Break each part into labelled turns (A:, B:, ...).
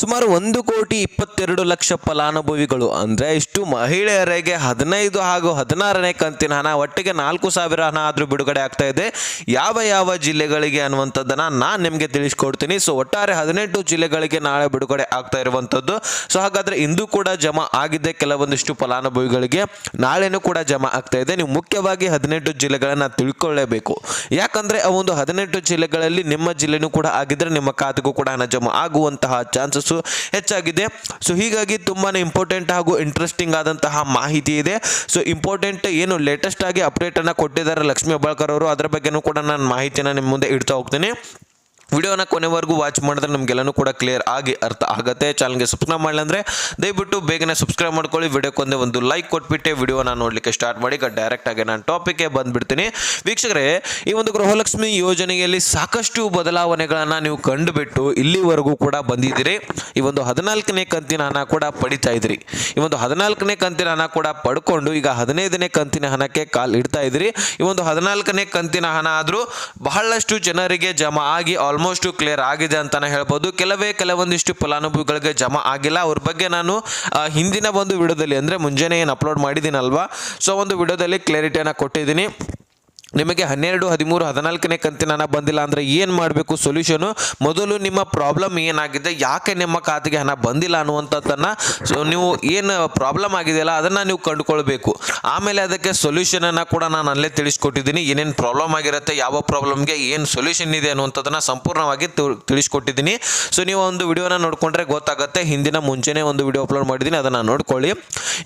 A: ಸುಮಾರು ಒಂದು ಕೋಟಿ ಇಪ್ಪತ್ತೆರಡು ಲಕ್ಷ ಫಲಾನುಭವಿಗಳು, ಅಂದರೆ ಇಷ್ಟು ಮಹಿಳೆಯರಿಗೆ ಹದಿನೈದು ಹಾಗೂ ಹದಿನಾರನೇ ಕಂತಿನ ಹಣ, ಒಟ್ಟಿಗೆ ನಾಲ್ಕು ಸಾವಿರ ಹಣ ಆದರೂ ಬಿಡುಗಡೆ ಆಗ್ತಾ ಇದೆ. ಯಾವ ಯಾವ ಜಿಲ್ಲೆಗಳಿಗೆ ಅನ್ನುವಂಥದ್ದನ್ನು ನಾನು ನಿಮಗೆ ತಿಳಿಸ್ಕೊಡ್ತೀನಿ. ಸೊ ಒಟ್ಟಾರೆ ಹದಿನೆಂಟು ಜಿಲ್ಲೆಗಳಿಗೆ ನಾಳೆ ಬಿಡುಗಡೆ ಆಗ್ತಾ ಇರುವಂಥದ್ದು. ಸೊ ಹಾಗಾದರೆ ಇಂದು ಕೂಡ ಜಮಾ ಆಗಿದೆ ಕೆಲವೊಂದಿಷ್ಟು ಫಲಾನುಭವಿಗಳಿಗೆ. ನಾಳೆನೂ ಕೂಡ ಜಮಾ ಆಗ್ತಾ ಇದೆ. ನೀವು ಮುಖ್ಯವಾಗಿ ಹದಿನೆಂಟು ಜಿಲ್ಲೆಗಳನ್ನು ತಿಳ್ಕೊಳ್ಳೇಬೇಕು. ಯಾಕಂದರೆ ಆ ಒಂದು ಹದಿನೆಂಟು ಜಿಲ್ಲೆಗಳಲ್ಲಿ ನಿಮ್ಮ ಜಿಲ್ಲೆನೂ ಕೂಡ ಆಗಿದ್ರೆ ನಿಮ್ಮ ಖಾತೆಗೂ ಕೂಡ ಹಣ ಜಮಾ ಆಗುವಂತಹ ಚಾನ್ಸಸ್ಸು ಹೆಚ್ಚಾಗಿದೆ. ಸೊ ಹೀಗಾಗಿ ತುಂಬಾ ಇಂಪಾರ್ಟೆಂಟ್ ಹಾಗೂ ಇಂಟ್ರೆಸ್ಟಿಂಗ್ ಆದಂತಹ ಮಾಹಿತಿ ಇದೆ. ಸೊ ಇಂಪಾರ್ಟೆಂಟ್ ಏನು ಲೇಟೆಸ್ಟ್ ಆಗಿ ಅಪ್ಡೇಟನ್ನು ಕೊಟ್ಟಿದ್ದಾರೆ ಲಕ್ಷ್ಮೀ ಹೆಬ್ಬಾಳ್ಕರ್ ಅವರು. ಅದರ ಬಗ್ಗೆನೂ ಕೂಡ ನಾನು ಮಾಹಿತಿನ ನಿಮ್ಮ ಮುಂದೆ ಇಡ್ತಾ ಹೋಗ್ತೀನಿ. ವಿಡಿಯೋನ ಕೊನೆವರೆಗೂ ವಾಚ್ ಮಾಡಿದ್ರೆ ನಮಗೆಲ್ಲನೂ ಕೂಡ ಕ್ಲಿಯರ್ ಆಗಿ ಅರ್ಥ ಆಗುತ್ತೆ. ಚಾನಲ್ಗೆ ಸಬ್ಸ್ಕ್ರೈಬ್ ಮಾಡಿಲ್ಲ ಅಂದರೆ ದಯವಿಟ್ಟು ಬೇಗನೆ ಸಬ್ಸ್ಕ್ರೈಬ್ ಮಾಡ್ಕೊಳ್ಳಿ. ವಿಡಿಯೋಕ್ಕೊಂದೇ ಒಂದು ಲೈಕ್ ಕೊಟ್ಬಿಟ್ಟೆ ವಿಡಿಯೋನ ನೋಡಲಿಕ್ಕೆ ಸ್ಟಾರ್ಟ್ ಮಾಡಿ. ಈಗ ಡೈರೆಕ್ಟ್ ಆಗಿ ನಾನು ಟಾಪಿಕ್ಗೆ ಬಂದುಬಿಡ್ತೀನಿ. ವೀಕ್ಷಕರೇ, ಈ ಒಂದು ಗೃಹಲಕ್ಷ್ಮಿ ಯೋಜನೆಯಲ್ಲಿ ಸಾಕಷ್ಟು ಬದಲಾವಣೆಗಳನ್ನು ನೀವು ಕಂಡುಬಿಟ್ಟು ಇಲ್ಲಿವರೆಗೂ ಕೂಡ ಬಂದಿದ್ದೀರಿ. ಈ ಒಂದು ಹದಿನಾಲ್ಕನೇ ಕಂತಿನ ಹಣ ಕೂಡ ಪಡಿತಾ ಇದ್ರಿ. ಈ ಒಂದು ಹದಿನಾಲ್ಕನೇ ಕಂತಿನ ಹಣ ಕೂಡ ಪಡ್ಕೊಂಡು ಈಗ ಹದಿನೈದನೇ ಕಂತಿನ ಹಣಕ್ಕೆ ಕಾಲ್ ಇಡ್ತಾ ಇದ್ರಿ. ಈ ಒಂದು ಹದಿನಾಲ್ಕನೇ ಕಂತಿನ ಹಣ ಆದರೂ ಬಹಳಷ್ಟು ಜನರಿಗೆ ಜಮಾ ಆಗಿ ಆಲ್ಮೋಸ್ಟ್ ಕ್ಲಿಯರ್ ಆಗಿದೆ ಅಂತಾನೆ ಹೇಳ್ಬೋದು. ಕೆಲವೇ ಕೆಲವೊಂದಿಷ್ಟು ಫಲಾನುಭವಿಗಳಿಗೆ ಜಮಾ ಆಗಿಲ್ಲ. ಅವ್ರ ಬಗ್ಗೆ ನಾನು ಹಿಂದಿನ ಒಂದು ವಿಡಿಯೋದಲ್ಲಿ ಅಂದರೆ ಮುಂಜಾನೆ ಏನು ಅಪ್ಲೋಡ್ ಮಾಡಿದ್ದೀನಲ್ವಾ? ಸೊ ಒಂದು ವಿಡಿಯೋದಲ್ಲಿ ಕ್ಲಾರಿಟಿಯನ್ನು ಕೊಟ್ಟಿದ್ದೀನಿ. ನಿಮಗೆ ಹನ್ನೆರಡು, ಹದಿಮೂರು, ಹದಿನಾಲ್ಕನೇ ಕಂತಿನ ಹಣ ಬಂದಿಲ್ಲ ಅಂದರೆ ಏನು ಮಾಡಬೇಕು ಸೊಲ್ಯೂಷನು ಮೊದಲು ನಿಮ್ಮ ಪ್ರಾಬ್ಲಮ್ ಏನಾಗಿದೆ? ಯಾಕೆ ನಿಮ್ಮ ಖಾತೆಗೆ ಹಣ ಬಂದಿಲ್ಲ ಅನ್ನುವಂಥದ್ದನ್ನು ಸೊ ನೀವು ಏನು ಪ್ರಾಬ್ಲಮ್ ಆಗಿದೆಯಲ್ಲ ಅದನ್ನು ನೀವು ಕಂಡುಕೊಳ್ಬೇಕು. ಆಮೇಲೆ ಅದಕ್ಕೆ ಸೊಲ್ಯೂಷನನ್ನು ಕೂಡ ನಾನು ಅಲ್ಲೇ ತಿಳಿಸ್ಕೊಟ್ಟಿದ್ದೀನಿ. ಏನೇನು ಪ್ರಾಬ್ಲಮ್ ಆಗಿರುತ್ತೆ, ಯಾವ ಪ್ರಾಬ್ಲಮ್ಗೆ ಏನು ಸೊಲ್ಯೂಷನ್ ಇದೆ ಅನ್ನುವಂಥದ್ದನ್ನು ಸಂಪೂರ್ಣವಾಗಿ ತಿಳ್- ತಿಳಿಸ್ಕೊಟ್ಟಿದ್ದೀನಿ. ಸೊ ನೀವು ಒಂದು ವಿಡಿಯೋನ ನೋಡಿಕೊಂಡ್ರೆ ಗೊತ್ತಾಗುತ್ತೆ. ಹಿಂದಿನ, ಮುಂಚೆನೇ ಒಂದು ವಿಡಿಯೋ ಅಪ್ಲೋಡ್ ಮಾಡಿದ್ದೀನಿ. ಅದನ್ನು ನೋಡ್ಕೊಳ್ಳಿ.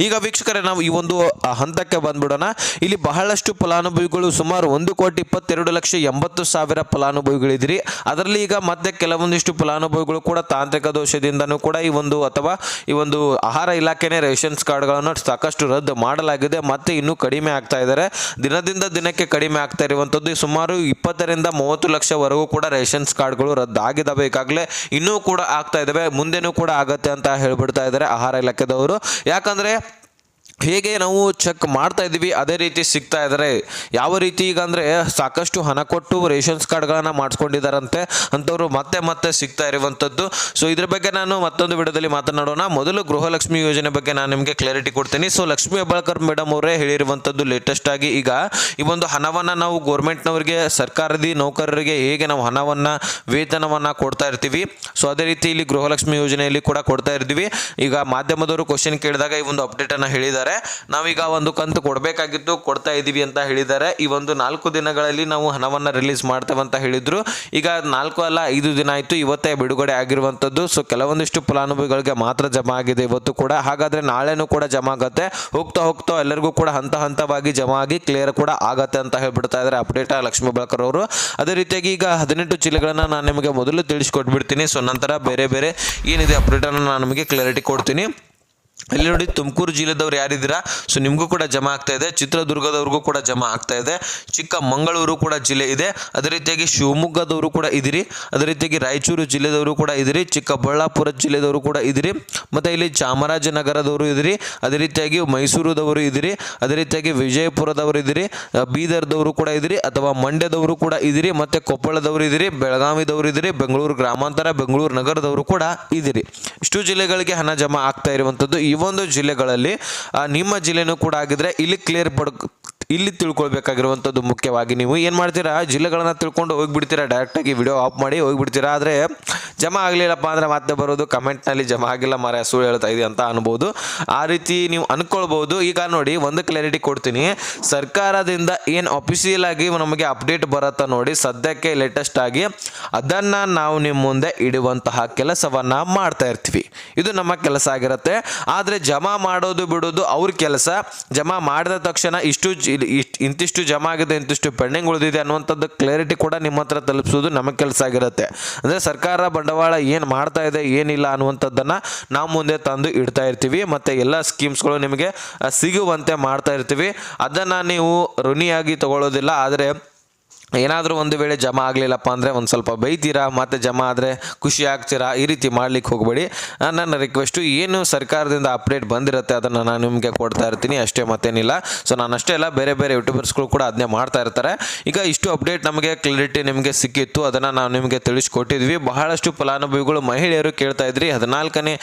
A: ಈಗ ವೀಕ್ಷಕರೇ, ನಾವು ಈ ಒಂದು ಹಂತಕ್ಕೆ ಬಂದ್ಬಿಡೋಣ. ಇಲ್ಲಿ ಬಹಳಷ್ಟು ಫಲಾನುಭವಿಗಳು ಸುಮಾರು ಒಂದು ಕೋಟಿ ಇಪ್ಪತ್ತೆರಡು ಲಕ್ಷ ಎಂಬತ್ತು ಸಾವಿರ ಫಲಾನುಭವಿಗಳಿದ್ರಿ ಅದರಲ್ಲಿ ಈಗ ಮತ್ತೆ ಕೆಲವೊಂದಿಷ್ಟು ಫಲಾನುಭವಿಗಳು ಕೂಡ ತಾಂತ್ರಿಕ ದೋಷದಿಂದನೂ ಕೂಡ ಈ ಒಂದು ಅಥವಾ ಈ ಒಂದು ಆಹಾರ ಇಲಾಖೆನೇ ರೇಷನ್ಸ್ ಕಾರ್ಡ್ಗಳನ್ನು ಸಾಕಷ್ಟು ರದ್ದು ಮಾಡಲಾಗಿದೆ. ಮತ್ತೆ ಇನ್ನೂ ಕಡಿಮೆ ಆಗ್ತಾ ಇದ್ದಾರೆ. ದಿನದಿಂದ ದಿನಕ್ಕೆ ಕಡಿಮೆ ಆಗ್ತಾ ಇರುವಂಥದ್ದು. ಸುಮಾರು ಇಪ್ಪತ್ತರಿಂದ ಮೂವತ್ತು ಲಕ್ಷವರೆಗೂ ಕೂಡ ರೇಷನ್ಸ್ ಕಾರ್ಡ್ಗಳು ರದ್ದಾಗಿದ್ದಾವೆ. ಈಗಾಗಲೇ ಇನ್ನೂ ಕೂಡ ಆಗ್ತಾ ಇದ್ದಾವೆ. ಮುಂದೆನೂ ಕೂಡ ಆಗತ್ತೆ ಅಂತ ಹೇಳ್ಬಿಡ್ತಾ ಇದ್ದಾರೆ ಆಹಾರ ಇಲಾಖೆದವರು. ಯಾಕಂದರೆ ಹೇಗೆ ನಾವು ಚೆಕ್ ಮಾಡ್ತಾ ಇದ್ದೀವಿ, ಅದೇ ರೀತಿ ಸಿಗ್ತಾ ಇದ್ದಾರೆ. ಯಾವ ರೀತಿ ಈಗ ಅಂದರೆ ಸಾಕಷ್ಟು ಹಣ ಕೊಟ್ಟು ರೇಷನ್ಸ್ ಕಾರ್ಡ್ಗಳನ್ನು ಮಾಡಿಸ್ಕೊಂಡಿದ್ದಾರಂತೆ, ಅಂಥವ್ರು ಮತ್ತೆ ಮತ್ತೆ ಸಿಗ್ತಾ ಇರುವಂಥದ್ದು. ಸೊ ಇದ್ರ ಬಗ್ಗೆ ನಾನು ಮತ್ತೊಂದು ವಿಡಿಯೋದಲ್ಲಿ ಮಾತನಾಡೋಣ. ಮೊದಲು ಗೃಹಲಕ್ಷ್ಮಿ ಯೋಜನೆ ಬಗ್ಗೆ ನಾನು ನಿಮಗೆ ಕ್ಲಾರಿಟಿ ಕೊಡ್ತೀನಿ. ಸೊ ಲಕ್ಷ್ಮಿ ಹೆಬ್ಬಾಳ್ಕರ್ ಮೇಡಮ್ ಅವರೇ ಹೇಳಿರುವಂಥದ್ದು ಲೇಟೆಸ್ಟ್ ಆಗಿ ಈಗ ಈ ಒಂದು ಹಣವನ್ನು ನಾವು ಗೌರ್ಮೆಂಟ್ನವರಿಗೆ ಸರ್ಕಾರದಿ ನೌಕರರಿಗೆ ಹೇಗೆ ನಾವು ಹಣವನ್ನು, ವೇತನವನ್ನು ಕೊಡ್ತಾ ಇರ್ತೀವಿ. ಸೊ ಅದೇ ರೀತಿ ಇಲ್ಲಿ ಗೃಹಲಕ್ಷ್ಮಿ ಯೋಜನೆಯಲ್ಲಿ ಕೂಡ ಕೊಡ್ತಾ ಇರ್ತೀವಿ. ಈಗ ಮಾಧ್ಯಮದವರು ಕ್ವಶನ್ ಕೇಳಿದಾಗ ಈ ಒಂದು ಅಪ್ಡೇಟನ್ನು ಹೇಳಿದ್ದಾರೆ. ನಾವೀಗ ಒಂದು ಕಂತು ಕೊಡಬೇಕಾಗಿತ್ತು ಕೊಡ್ತಾ ಇದ್ದೀವಿ ಅಂತ ಹೇಳಿದ್ದಾರೆ. ಈ ಒಂದು ನಾಲ್ಕು ದಿನಗಳಲ್ಲಿ ನಾವು ಹಣವನ್ನು ರಿಲೀಸ್ ಮಾಡ್ತೇವೆ ಅಂತ ಹೇಳಿದರು. ಈಗ ನಾಲ್ಕು ಅಲ್ಲ, ಐದು ದಿನ ಆಯಿತು. ಇವತ್ತೇ ಬಿಡುಗಡೆ ಆಗಿರುವಂಥದ್ದು ಸೊ ಕೆಲವೊಂದಿಷ್ಟು ಫಲಾನುಭವಿಗಳಿಗೆ ಮಾತ್ರ ಜಮಾ ಆಗಿದೆ ಇವತ್ತು ಕೂಡ. ಹಾಗಾದರೆ ನಾಳೆನೂ ಕೂಡ ಜಮಾ ಆಗುತ್ತೆ. ಹೋಗ್ತಾ ಹೋಗ್ತಾ ಎಲ್ಲರಿಗೂ ಕೂಡ ಹಂತ ಹಂತವಾಗಿ ಜಮಾ ಆಗಿ ಕ್ಲಿಯರ್ ಕೂಡ ಆಗತ್ತೆ ಅಂತ ಹೇಳ್ಬಿಡ್ತಾ ಇದ್ದಾರೆ ಅಪ್ಡೇಟ್ ಲಕ್ಷ್ಮೀ ಬಳಕರ್ ಅವರು. ಅದೇ ರೀತಿಯಾಗಿ ಈಗ ಹದಿನೆಂಟು ಜಿಲ್ಲೆಗಳನ್ನು ನಾನು ನಿಮಗೆ ಮೊದಲು ತಿಳಿಸ್ಕೊಟ್ಬಿಡ್ತೀನಿ. ಸೊ ನಂತರ ಬೇರೆ ಬೇರೆ ಏನಿದೆ ಅಪ್ಡೇಟನ್ನು ನಾನು ನಿಮಗೆ ಕ್ಲಾರಿಟಿ ಕೊಡ್ತೀನಿ. ಇಲ್ಲಿ ನೋಡಿ ತುಮಕೂರು ಜಿಲ್ಲೆದವ್ರು ಯಾರಿದ್ದೀರಾ? ಸೊ ನಿಮಗೂ ಕೂಡ ಜಮಾ ಆಗ್ತಾ ಇದೆ. ಚಿತ್ರದುರ್ಗದವ್ರಿಗೂ ಕೂಡ ಜಮಾ ಆಗ್ತಾ ಇದೆ. ಚಿಕ್ಕಮಗಳೂರು ಕೂಡ ಜಿಲ್ಲೆ ಇದೆ. ಅದೇ ರೀತಿಯಾಗಿ ಶಿವಮೊಗ್ಗದವರು ಕೂಡ ಇದ್ದೀರಿ. ಅದೇ ರೀತಿಯಾಗಿ ರಾಯಚೂರು ಜಿಲ್ಲೆದವರು ಕೂಡ ಇದ್ದೀರಿ. ಚಿಕ್ಕಬಳ್ಳಾಪುರ ಜಿಲ್ಲೆದವರು ಕೂಡ ಇದ್ದೀರಿ. ಮತ್ತು ಇಲ್ಲಿ ಚಾಮರಾಜನಗರದವರು ಇದ್ದೀರಿ. ಅದೇ ರೀತಿಯಾಗಿ ಮೈಸೂರುದವರು ಇದ್ದೀರಿ. ಅದೇ ರೀತಿಯಾಗಿ ವಿಜಯಪುರದವರು ಇದ್ದೀರಿ. ಬೀದರ್ದವರು ಕೂಡ ಇದ್ದೀರಿ. ಅಥವಾ ಮಂಡ್ಯದವರು ಕೂಡ ಇದ್ದೀರಿ. ಮತ್ತು ಕೊಪ್ಪಳದವರು ಇದ್ದೀರಿ. ಬೆಳಗಾವಿದವರು ಇದ್ದೀರಿ. ಬೆಂಗಳೂರು ಗ್ರಾಮಾಂತರ, ಬೆಂಗಳೂರು ನಗರದವರು ಕೂಡ ಇದ್ದೀರಿ. ಇಷ್ಟು ಜಿಲ್ಲೆಗಳಿಗೆ ಹಣ ಜಮಾ ಆಗ್ತಾ ಇರುವಂಥದ್ದು. ಈ ಒಂದು ಜಿಲ್ಲೆಗಳಲ್ಲಿ ನಿಮ್ಮ ಜಿಲ್ಲೆನೂ ಕೂಡ ಆಗಿದ್ರೆ ಇಲ್ಲಿ ಕ್ಲಿಯರ್ ಪಡ್ ಇಲ್ಲಿ ತಿಳ್ಕೊಳ್ಬೇಕಾಗಿರುವಂಥದ್ದು ಮುಖ್ಯವಾಗಿ ನೀವು ಏನು ಮಾಡ್ತೀರಾ? ಜಿಲ್ಲೆಗಳನ್ನು ತಿಳ್ಕೊಂಡು ಹೋಗಿಬಿಡ್ತೀರಾ? ಡೈರೆಕ್ಟಾಗಿ ವಿಡಿಯೋ ಆಫ್ ಮಾಡಿ ಹೋಗಿಬಿಡ್ತೀರಾ? ಆದರೆ ಜಮಾ ಆಗಲಿಲ್ಲಪ್ಪ ಅಂದರೆ ಮತ್ತೆ ಬರೋದು ಕಮೆಂಟ್ನಲ್ಲಿ ಜಮಾ ಆಗಿಲ್ಲ ಮರ ಸುಳ್ಳು ಹೇಳ್ತಾ ಇದೆ ಅಂತ ಅನ್ಬೋದು. ಆ ರೀತಿ ನೀವು ಅಂದ್ಕೊಳ್ಬೋದು ಈಗ ನೋಡಿ, ಒಂದು ಕ್ಲಾರಿಟಿ ಕೊಡ್ತೀನಿ. ಸರ್ಕಾರದಿಂದ ಏನು ಅಫಿಷಿಯಲ್ ಆಗಿ ನಮಗೆ ಅಪ್ಡೇಟ್ ಬರುತ್ತಾ ನೋಡಿ, ಸದ್ಯಕ್ಕೆ ಲೇಟೆಸ್ಟ್ ಆಗಿ ಅದನ್ನು ನಾವು ನಿಮ್ಮ ಮುಂದೆ ಇಡುವಂತಹ ಕೆಲಸವನ್ನು ಮಾಡ್ತಾ ಇರ್ತೀವಿ. ಇದು ನಮ್ಮ ಕೆಲಸ ಆಗಿರುತ್ತೆ. ಆದರೆ ಜಮಾ ಮಾಡೋದು ಬಿಡೋದು ಅವ್ರ ಕೆಲಸ. ಜಮಾ ಮಾಡಿದ ತಕ್ಷಣ ಇಷ್ಟು ಜಿ- ಇಷ್ಟು ಇಂತಿಷ್ಟು ಜಮಾ ಆಗಿದೆ, ಇಂತಿಷ್ಟು ಪೆಂಡಿಂಗ್ ಉಳಿದಿದೆ ಅನ್ನುವಂಥದ್ದು ಕ್ಲಾರಿಟಿ ಕೂಡ ನಿಮ್ಮ ಹತ್ರ ತಲುಪಿಸೋದು ನಮ್ಮ ಕೆಲಸ ಆಗಿರುತ್ತೆ. ಅಂದರೆ ಸರ್ಕಾರ ಬಂಡವಾಳ ಏನು ಮಾಡ್ತಾ ಇದೆ, ಏನಿಲ್ಲ ಅನ್ನುವಂಥದ್ದನ್ನು ನಾವು ಮುಂದೆ ತಂದು ಇಡ್ತಾ ಇರ್ತೀವಿ. ಮತ್ತು ಎಲ್ಲ ಸ್ಕೀಮ್ಸ್ಗಳು ನಿಮಗೆ ಸಿಗುವಂತೆ ಮಾಡ್ತಾ ಇರ್ತೀವಿ. ಅದನ್ನು ನೀವು ಋಣಿಯಾಗಿ ತಗೊಳ್ಳೋದಿಲ್ಲ. ಆದರೆ ಏನಾದರೂ ಒಂದು ವೇಳೆ ಜಮಾ ಆಗಲಿಲ್ಲಪ್ಪ ಅಂದರೆ ಒಂದು ಸ್ವಲ್ಪ ಬೈತೀರಾ? ಮತ್ತು ಜಮಾ ಆದರೆ ಖುಷಿ ಆಗ್ತೀರಾ? ಈ ರೀತಿ ಮಾಡಲಿಕ್ಕೆ ಹೋಗಬೇಡಿ. ನನ್ನ ರಿಕ್ವೆಸ್ಟು ಏನು ಸರ್ಕಾರದಿಂದ ಅಪ್ಡೇಟ್ ಬಂದಿರುತ್ತೆ ಅದನ್ನು ನಾನು ನಿಮಗೆ ಕೊಡ್ತಾ ಇರ್ತೀನಿ, ಅಷ್ಟೇ ಮತ್ತೇನಿಲ್ಲ. ಸೊ ನಾನು ಅಷ್ಟೇ ಅಲ್ಲ, ಬೇರೆ ಬೇರೆ ಯೂಟ್ಯೂಬರ್ಸ್ಗಳು ಕೂಡ ಅದನ್ನೇ ಮಾಡ್ತಾ ಇರ್ತಾರೆ. ಈಗ ಇಷ್ಟು ಅಪ್ಡೇಟ್ ನಮಗೆ ಕ್ಲಾರಿಟಿ ನಿಮಗೆ ಸಿಕ್ಕಿತ್ತು, ಅದನ್ನು ನಾವು ನಿಮಗೆ ತಿಳಿಸ್ಕೊಟ್ಟಿದ್ವಿ. ಬಹಳಷ್ಟು ಫಲಾನುಭವಿಗಳು, ಮಹಿಳೆಯರು ಕೇಳ್ತಾ ಇದ್ರಿ, ಹದಿನಾಲ್ಕನೇ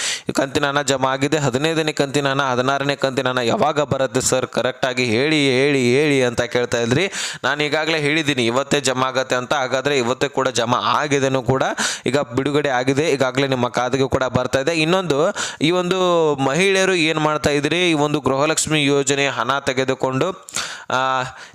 A: ಕಂತಿನ ಹಣ ಜಮಾ ಆಗಿದೆ, ಹದಿನೈದನೇ ಕಂತಿನ ಹಣ ಹದಿನಾರನೇ ಕಂತಿನ ಹಣ ಯಾವಾಗ ಬರುತ್ತೆ ಸರ್? ಕರೆಕ್ಟಾಗಿ ಹೇಳಿ ಹೇಳಿ ಹೇಳಿ ಅಂತ ಕೇಳ್ತಾ ಇದ್ರಿ. ನಾನು ಈಗಾಗಲೇ ಹೇಳಿದ್ದೀನಿ ಇವತ್ತೇ ಜಮಾ ಆಗತ್ತೆ ಅಂತ, ಹಾಗಾದರೆ ಇವತ್ತೇ ಕೂಡ ಜಮಾ ಆಗಿದೆನೂ ಕೂಡ ಈಗ ಬಿಡುಗಡೆ ಆಗಿದೆ. ಈಗಾಗಲೇ ನಿಮ್ಮ ಕಾದಿಗೆ ಕೂಡ ಬರ್ತಾ ಇದೆ. ಇನ್ನೊಂದು, ಈ ಒಂದು ಮಹಿಳೆಯರು ಏನು ಮಾಡ್ತಾ ಇದ್ರಿ ಈ ಒಂದು ಗೃಹಲಕ್ಷ್ಮಿ ಯೋಜನೆ ಹಣ ತೆಗೆದುಕೊಂಡು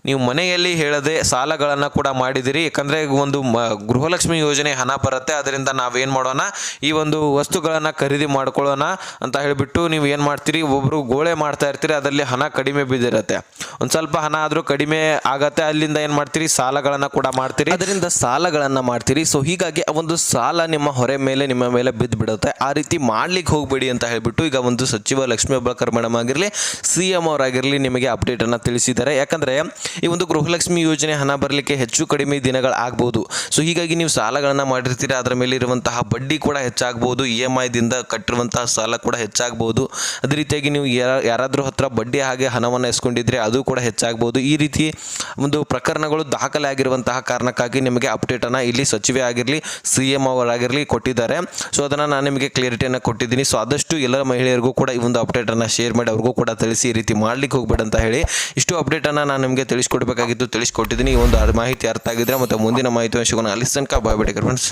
A: ನೀವು ಮನೆಯಲ್ಲಿ ಹೇಳದೆ ಸಾಲಗಳನ್ನು ಕೂಡ ಮಾಡಿದಿರಿ ಯಾಕಂದರೆ ಒಂದು ಮ, ಗೃಹಲಕ್ಷ್ಮಿ ಯೋಜನೆ ಹಣ ಬರುತ್ತೆ. ಅದರಿಂದ ನಾವೇನು ಮಾಡೋಣ? ಈ ಒಂದು ವಸ್ತುಗಳನ್ನು ಖರೀದಿ ಮಾಡ್ಕೊಳ್ಳೋಣ ಅಂತ ಹೇಳಿಬಿಟ್ಟು ನೀವು ಏನು ಮಾಡ್ತೀರಿ? ಒಬ್ಬರು ಗೋಳೆ ಮಾಡ್ತಾ ಇರ್ತೀರಿ. ಅದರಲ್ಲಿ ಹಣ ಕಡಿಮೆ ಬಿದ್ದಿರುತ್ತೆ ಒಂದು ಸ್ವಲ್ಪ ಹಣ ಆದರೂ ಕಡಿಮೆ ಆಗತ್ತೆ. ಅಲ್ಲಿಂದ ಏನು ಮಾಡ್ತೀರಿ? ಸಾಲಗಳನ್ನು ಕೂಡ ಮಾಡ್ತೀರಿ. ಅದರಿಂದ ಸಾಲಗಳನ್ನು ಮಾಡ್ತೀರಿ. ಸೊ ಹೀಗಾಗಿ ಒಂದು ಸಾಲ ನಿಮ್ಮ ಹೊರೆ ಮೇಲೆ, ನಿಮ್ಮ ಮೇಲೆ ಬಿದ್ದು ಬಿಡುತ್ತೆ ಆ ರೀತಿ ಮಾಡ್ಲಿಕ್ಕೆ ಹೋಗಬೇಡಿ ಅಂತ ಹೇಳ್ಬಿಟ್ಟು ಈಗ ಒಂದು ಸಚಿವ ಲಕ್ಷ್ಮೀ ಹೆಬ್ಬಾಳ್ಕರ್ ಮೇಡಮ್ ಆಗಿರಲಿ, ಸಿ ಎಂ ಅವರಾಗಿರಲಿ ನಿಮಗೆ ಅಪ್ಡೇಟನ್ನು ತಿಳಿಸಿದ್ದಾರೆ. ಯಾಕಂದ್ರೆ ಈ ಒಂದು ಗೃಹಲಕ್ಷ್ಮಿ ಯೋಜನೆ ಹಣ ಬರಲಿಕ್ಕೆ ಹೆಚ್ಚು ಕಡಿಮೆ ದಿನಗಳು ಆಗ್ಬೋದು. ಸೊ ಹೀಗಾಗಿ ನೀವು ಸಾಲಗಳನ್ನು ಮಾಡಿರ್ತೀರಾ, ಅದರ ಮೇಲೆ ಇರುವಂತಹ ಬಡ್ಡಿ ಕೂಡ ಹೆಚ್ಚಾಗ್ಬೋದು. ಇ ಎಂ ಐದಿಂದ ಕಟ್ಟಿರುವಂತಹ ಸಾಲ ಕೂಡ ಹೆಚ್ಚಾಗ್ಬೋದು. ಅದೇ ರೀತಿಯಾಗಿ ನೀವು ಯಾರ- ಯಾರಾದ್ರೂ ಹತ್ರ ಬಡ್ಡಿ ಹಾಗೆ ಹಣವನ್ನು ಎಸ್ಕೊಂಡಿದ್ರೆ ಅದು ಕೂಡ ಹೆಚ್ಚಾಗ್ಬೋದು. ಈ ರೀತಿ ಒಂದು ಪ್ರಕರಣಗಳು ದಾಖಲೆ ಆಗಿರುವಂತಹ ಕಾರಣಕ್ಕಾಗಿ ನಿಮಗೆ ಅಪ್ಡೇಟನ್ನು ಇಲ್ಲಿ ಸಚಿವೆ ಆಗಿರಲಿ ಸಿ ಎಂ ಅವರಾಗಿರಲಿ ಕೊಟ್ಟಿದ್ದಾರೆ. ಸೊ ಅದನ್ನು ನಾನು ನಿಮಗೆ ಕ್ಲಿಯರಿಟಿಯನ್ನು ಕೊಟ್ಟಿದ್ದೀನಿ. ಸೊ ಆದಷ್ಟು ಎಲ್ಲ ಮಹಿಳೆಯರಿಗೂ ಕೂಡ ಈ ಒಂದು ಅಪ್ಡೇಟನ್ನು ಶೇರ್ ಮಾಡಿ, ಅವ್ರಿಗೂ ಕೂಡ ತಿಳಿಸಿ ಈ ರೀತಿ ಮಾಡ್ಲಿಕ್ಕೆ ಹೋಗ್ಬೇಡ ಅಂತ ಹೇಳಿ ಇಷ್ಟು ಅಪ್ಡೇಟನ್ನು ನಾನು ನಿಮಗೆ ತಿಳಿಸ್ಕೊಡ್ಬೇಕಾಗಿತ್ತು, ತಿಳಿಸ್ಕೊಟ್ಟಿದ್ದೀನಿ. ಈ ಒಂದು ಮಾಹಿತಿ ಅರ್ಥ ಆಗಿದ್ರೆ ಮತ್ತು ಮುಂದಿನ ಮಾಹಿತಿ ಸಿಗೋಣ. ಅಲ್ಲಿ ತನಕ ಬಾಯ್ ಫ್ರೆಂಡ್ಸ್